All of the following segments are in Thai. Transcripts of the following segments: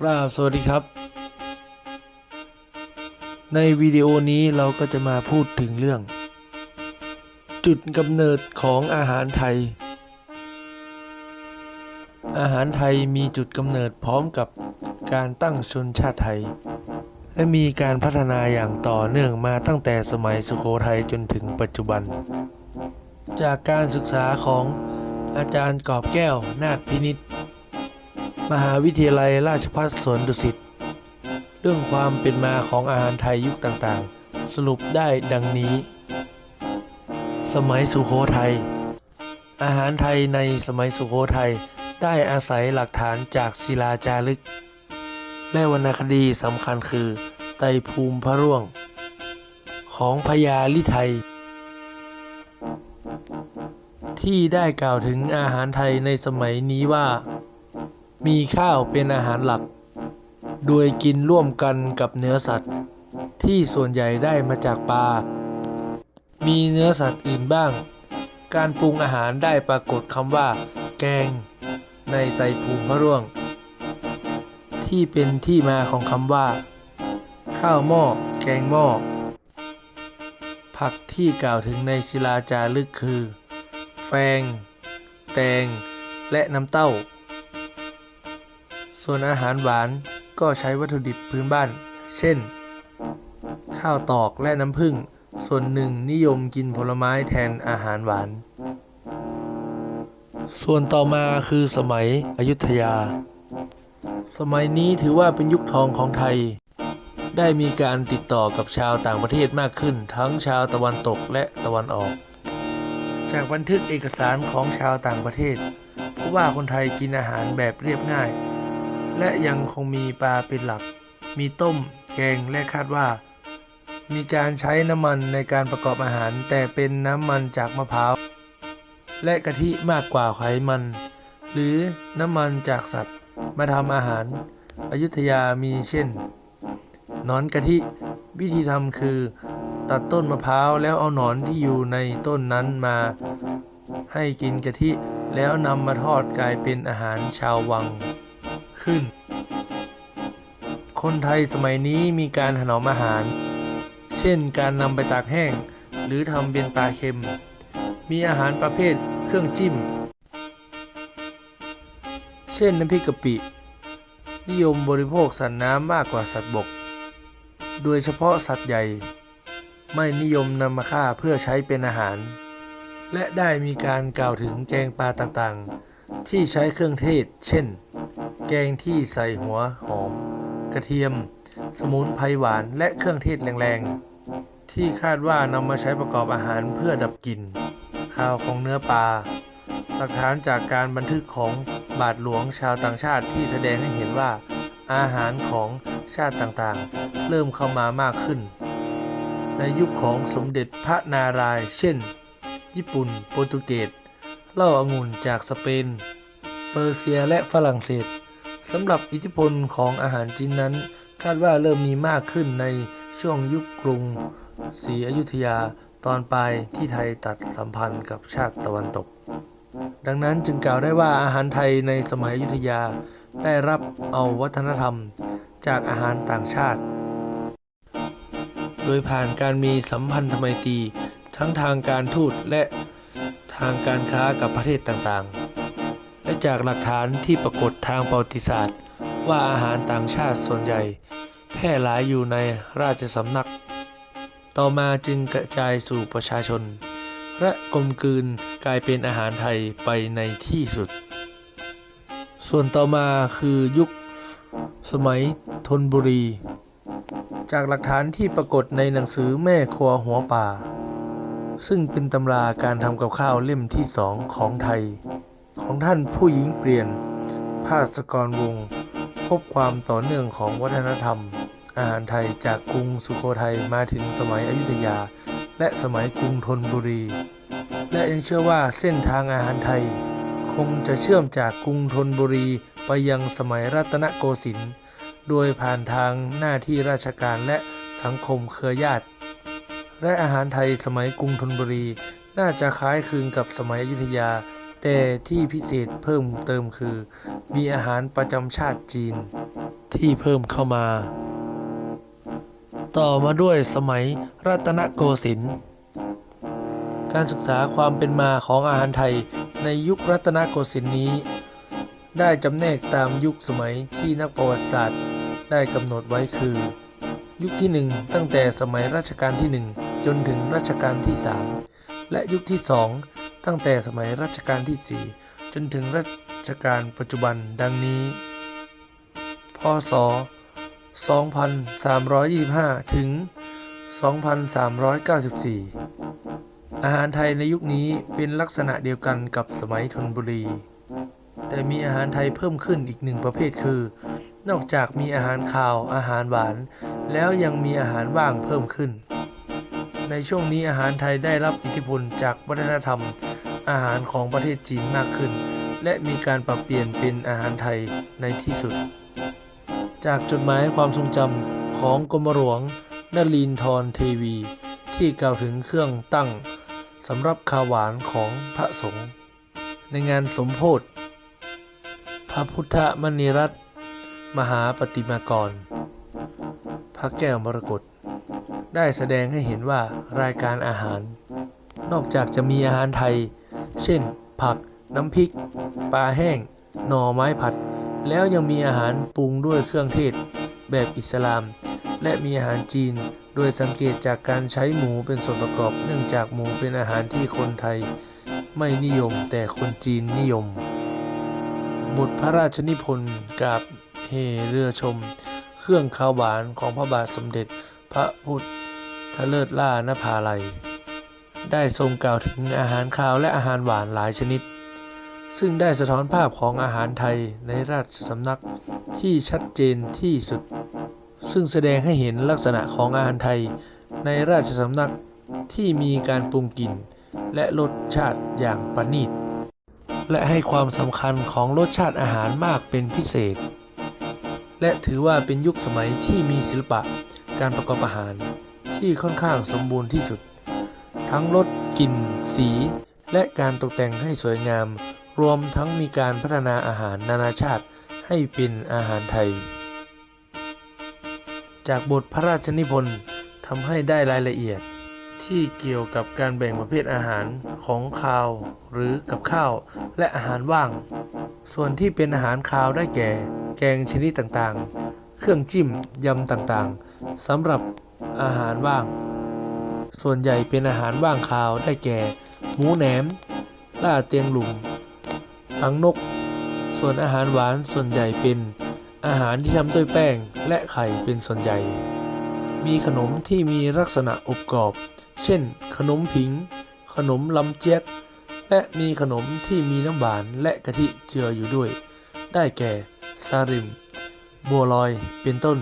กราบสวัสดีครับ ในวิดีโอนี้เราก็จะมาพูดถึงเรื่อง จุดกำเนิดของอาหารไทย อาหารไทยมีจุดกำเนิดพร้อมกับการตั้งชนชาติไทย และมีการพัฒนาอย่างต่อเนื่องมาตั้งแต่สมัยสุโขทัยจนถึงปัจจุบัน จากการศึกษาของอาจารย์กอบแก้วนาคพินิษ มหาวิทยาลัยราชภัฏสวนดุสิต เรื่องความเป็นมาของอาหารไทยยุคต่างๆ สรุปได้ดังนี้ สมัยสุโขทัย อาหารไทยในสมัยสุโขทัยได้อาศัยหลักฐานจากศิลาจารึก และวรรณคดีสำคัญคือไตภูมิพระร่วง ของพญาลิไทย ที่ได้กล่าวถึงอาหารไทยในสมัยนี้ว่า มีข้าวเป็นอาหารหลัก โดยกินร่วมกันกับเนื้อสัตว์ ที่ส่วนใหญ่ได้มาจากปลา มีเนื้อสัตว์อื่นบ้าง การปรุงอาหารได้ปรากฏคำว่า แกง ในไตภูมิพระร่วง ที่เป็นที่มาของคำว่า ข้าวหม้อ แกงหม้อ ผักที่กล่าวถึงในศิลาจารึกคือ แฟง แตง และน้ำเต้า ส่วนอาหารหวานก็ใช้วัตถุดิบพื้นบ้าน เช่น ข้าวตอกและน้ำผึ้ง ส่วนหนึ่งนิยมกินผลไม้แทนอาหารหวาน ส่วนต่อมาคือสมัยอยุธยา สมัยนี้ถือว่าเป็นยุคทองของไทย ได้มีการติดต่อกับชาวต่างประเทศมากขึ้น ทั้งชาวตะวันตกและตะวันออก จากบันทึกเอกสารของชาวต่างประเทศพบว่าคนไทยกินอาหารแบบเรียบง่าย และยังคงมีปลาเป็นหลัก มีต้ม แกง และคาดว่า มีการใช้น้ำมันในการประกอบอาหาร แต่เป็นน้ำมันจากมะพร้าว และกะทิมากกว่าไขมัน หรือน้ำมันจากสัตว์ มาทำอาหาร อยุธยามีเช่นหนอนกะทิ วิธีทำคือ ตัดต้นมะพร้าวแล้วเอาหนอนที่อยู่ในต้นนั้นมา ให้กินกะทิแล้วนำมาทอดกลายเป็นอาหารชาววัง ขึ้น คนไทยสมัยนี้มีการถนอมอาหาร เช่นการนำไปตากแห้ง หรือทำเป็นปลาเค็ม มีอาหารประเภทเครื่องจิ้ม เช่นน้ำพริกกะปิ นิยมบริโภคสัตว์น้ำมากกว่าสัตว์บก โดยเฉพาะสัตว์ใหญ่ ไม่นิยมนำมาฆ่าเพื่อใช้เป็นอาหาร และได้มีการกล่าวถึงแกงปลาต่างๆที่ใช้เครื่องเทศ เช่น แกงที่ใส่หัวหอม กระเทียม สมุนไพรหวานและเครื่องเทศแรงๆ ที่คาดว่านำมาใช้ประกอบอาหารเพื่อดับกลิ่นคาวของเนื้อปลาหลักฐานจากการบันทึกของบาทหลวงชาวต่างชาติที่แสดงให้เห็นว่าอาหารของชาติต่างๆ เริ่มเข้ามามากขึ้น ในยุคของสมเด็จพระนารายณ์เช่น ญี่ปุ่น โปรตุเกสเหล้าองุ่นจากสเปน เปอร์เซียและฝรั่งเศส สำหรับอิทธิพลของอาหารจีนนั้น คาดว่าเริ่มมีมากขึ้นในช่วงยุคกรุงศรีอยุธยาตอนปลายที่ไทยตัดสัมพันธ์กับชาติตะวันตก ดังนั้นจึงกล่าวได้ว่าอาหารไทยในสมัยอยุธยาได้รับเอาวัฒนธรรมจากอาหารต่างชาติ โดยผ่านการมีสัมพันธไมตรีทั้งทางการทูตและทางการค้ากับประเทศต่างๆ และจากหลักฐานที่ปรากฏทางประวัติศาสตร์ ว่าอาหารต่างชาติส่วนใหญ่ แพร่หลายอยู่ในราชสำนัก ต่อมาจึงกระจายสู่ประชาชน และกลมกลืนกลายเป็นอาหารไทยไปในที่สุด ส่วนต่อมาคือยุคสมัยธนบุรี จากหลักฐานที่ปรากฏในหนังสือแม่ครัวหัวป่า ซึ่งเป็นตำราการทำกับข้าวเล่มที่สองของไทย ของท่านผู้หญิงเปลี่ยน ภาสกรวง พบความต่อเนื่องของวัฒนธรรม อาหารไทยจากกรุงสุโขทัยมาถึงสมัยอยุธยา และสมัยกรุงธนบุรี และยังเชื่อว่าเส้นทางอาหารไทย คงจะเชื่อมจากกรุงธนบุรีไปยังสมัยรัตนโกสินทร์โดยผ่านทางหน้าที่ราชการและสังคมเครือญาติ และอาหารไทยสมัยกรุงธนบุรี น่าจะคล้ายคลึงกับสมัยอยุธยา แต่ที่พิเศษเพิ่มเติมคือ มีอาหารประจำชาติจีนที่เพิ่มเข้ามา ต่อมาด้วยสมัยรัตนโกสินทร์การศึกษาความเป็นมาของอาหารไทยในยุครัตนโกสินทร์นี้ ได้จำแนกตามยุคสมัยที่นักประวัติศาสตร์ ได้กำหนดไว้คือ ยุคที่ 1 ตั้งแต่สมัยรัชกาลที่ 1 จนถึงรัชกาลที่ 3 และยุคที่ 2 ตั้งแต่สมัยรัชกาลที่ 4 จนถึงรัชกาลปัจจุบันดังนี้ พศ 2325 ถึง 2394 อาหารไทยในยุคนี้เป็นลักษณะเดียวกันกับสมัยธนบุรี แต่มีอาหารไทยเพิ่มขึ้นอีกหนึ่งประเภทคือ นอกจากมีอาหารคาว อาหารหวาน แล้วยังมีอาหารว่างเพิ่มขึ้นในช่วงนี้อาหารไทยได้รับอิทธิพลจากวัฒนธรรม อาหารของประเทศจีนมากขึ้น และมีการปรับเปลี่ยนเป็นอาหารไทยในที่สุด จากจดหมายความทรงจำของกรมหลวงนลินทรเทวี ที่กล่าวถึงเครื่องตั้งสำหรับข้าวหวานของพระสงฆ์ในงานสมโพธิพระพุทธมณีรัตน์มหาปฏิมากร พระแก้วมรกตได้แสดงให้เห็นว่ารายการอาหาร นอกจากจะมีอาหารไทย เช่น ผัก น้ำพริก ปลาแห้ง หน่อไม้ผัด แล้วยังมีอาหารปรุงด้วยเครื่องเทศ แบบอิสลาม และมีอาหารจีน โดยสังเกตจากการใช้หมูเป็นส่วนประกอบ เนื่องจากหมูเป็นอาหารที่คนไทย ไม่นิยมแต่คนจีนนิยม บทพระราชนิพนธ์กาบเฮเรือชม เครื่องข้าวหวานของพระบาทสมเด็จพระพุทธเลิศล่านภาลัย ได้ทรงกล่าวถึงอาหารคาวและอาหารหวานหลายชนิด ซึ่งได้สะท้อนภาพของอาหารไทยในราชสำนักที่ชัดเจนที่สุด ซึ่งแสดงให้เห็นลักษณะของอาหารไทยในราชสำนักที่มีการปรุงกลิ่นและรสชาติอย่างประณีตและให้ความสำคัญของรสชาติอาหารมากเป็นพิเศษ และถือว่าเป็นยุคสมัยที่มีศิลปะการประกอบอาหารที่ค่อนข้างสมบูรณ์ที่สุด ทั้งรสกลิ่น สี และการตกแต่งให้สวยงาม รวมทั้งมีการพัฒนาอาหารนานาชาติให้เป็นอาหารไทย จากบทพระราชนิพนธ์ทำให้ได้รายละเอียดที่เกี่ยวกับการแบ่งประเภทอาหารของคาวหรือกับข้าวและอาหารว่าง ส่วนที่เป็นอาหารคาวได้แก่ แกงชนิดต่างๆ เครื่องจิ้มยำต่างๆสำหรับอาหารว่าง ส่วนใหญ่เป็นอาหารว่างคาวได้แก่ หมูแหนม ล่าเตียงหลุมหลังนก ส่วนอาหารหวานส่วนใหญ่เป็น อาหารที่ทำด้วยแป้งและไข่เป็นส่วนใหญ่ มีขนมที่มีลักษณะอบกรอบ เช่น ขนมผิง ขนมลำเจี๊ยก และมีขนมที่มีน้ำหวานและกะทิเจืออยู่ด้วย ได้แก่ ซาริม บัวลอยเป็นต้น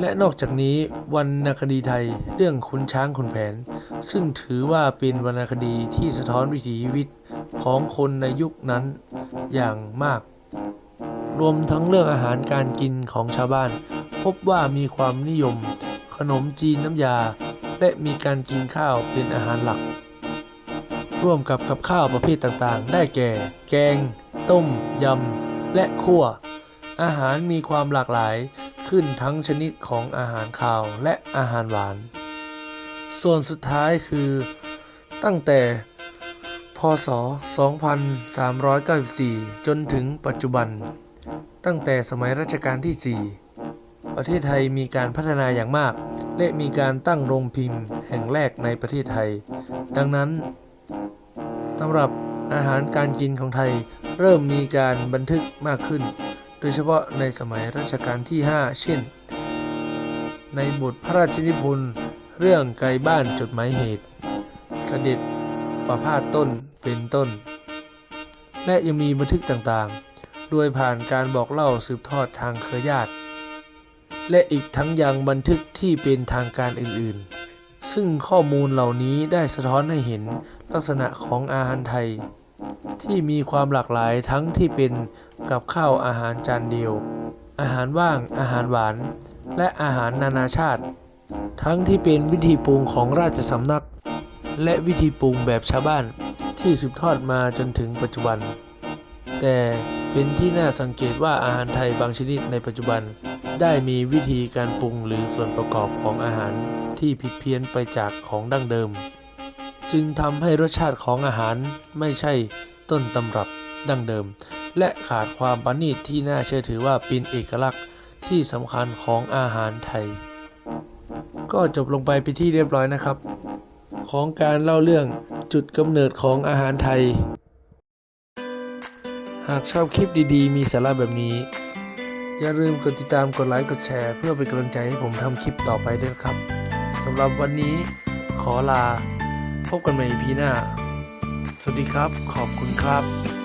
และนอกจากนี้วรรณคดีไทยเรื่องขุนช้างขุนแผน ซึ่งถือว่าเป็นวรรณคดีที่สะท้อนวิถีชีวิตของคนในยุคนั้นอย่างมาก รวมทั้งเรื่องอาหารการกินของชาวบ้าน พบว่ามีความนิยม ขนมจีนน้ำยา และมีการกินข้าวเป็นอาหารหลัก ร่วมกับกับข้าวประเภทต่างๆ ได้แก่ แกง ต้ม ยำ และคั่ว อาหารมีความหลากหลาย ขึ้นทั้งชนิดของอาหารคาวและอาหารหวาน ส่วนสุดท้ายคือตั้งแต่พศ 2394 จนถึงปัจจุบัน ตั้งแต่สมัยรัชกาลที่ 4 ประเทศไทยมีการพัฒนาอย่างมาก และมีการตั้งโรงพิมพ์แห่งแรกในประเทศไทย ดังนั้นสำหรับอาหารการกินของไทยเริ่มมีการบันทึกมากขึ้น ยเฉพาะในสมัยรัชกาลที่ 5 เช่น ในบทพระราชนิพนธ์เรื่องไกลบ้านจดหมายเหตุ เสด็จประพาสต้นเป็นต้น และยังมีบันทึกต่างๆ โดยผ่านการบอกเล่าสืบทอดทางเครือญาติ และอีกทั้งยังบันทึกที่เป็นทางการอื่นๆ ซึ่งข้อมูลเหล่านี้ได้สะท้อนให้เห็นลักษณะของอาหารไทย ที่มีความหลากหลายทั้งที่เป็น กับข้าวอาหารจานเดียว อาหารว่าง อาหารหวาน และอาหารนานาชาติ ทั้งที่เป็นวิธีปรุงของราชสำนัก และวิธีปรุงแบบชาวบ้านที่สืบทอดมาจนถึงปัจจุบัน แต่เป็นที่น่าสังเกตว่าอาหารไทยบางชนิดในปัจจุบัน ได้มีวิธีการปรุงหรือส่วนประกอบของอาหารที่ผิดเพี้ยนไปจากของดั้งเดิม จึงทำให้รสชาติของอาหารไม่ใช่ต้นตำรับดั้งเดิม และขาดความประณีตที่น่าเชื่อถือว่าเป็นเอกลักษณ์ที่สำคัญของอาหารไทย ก็จบลงไปเป็นที่เรียบร้อยนะครับ ของการเล่าเรื่องจุดกำเนิดของอาหารไทย หากชอบคลิปดีๆ มีสาระแบบนี้ อย่าลืมกดติดตามกดไลค์กดแชร์ เพื่อเป็นกำลังใจให้ผมทำคลิปต่อไปด้วยครับสำหรับวันนี้ขอลา พบกันใหม่ EP หน้า สวัสดีครับ ขอบคุณครับ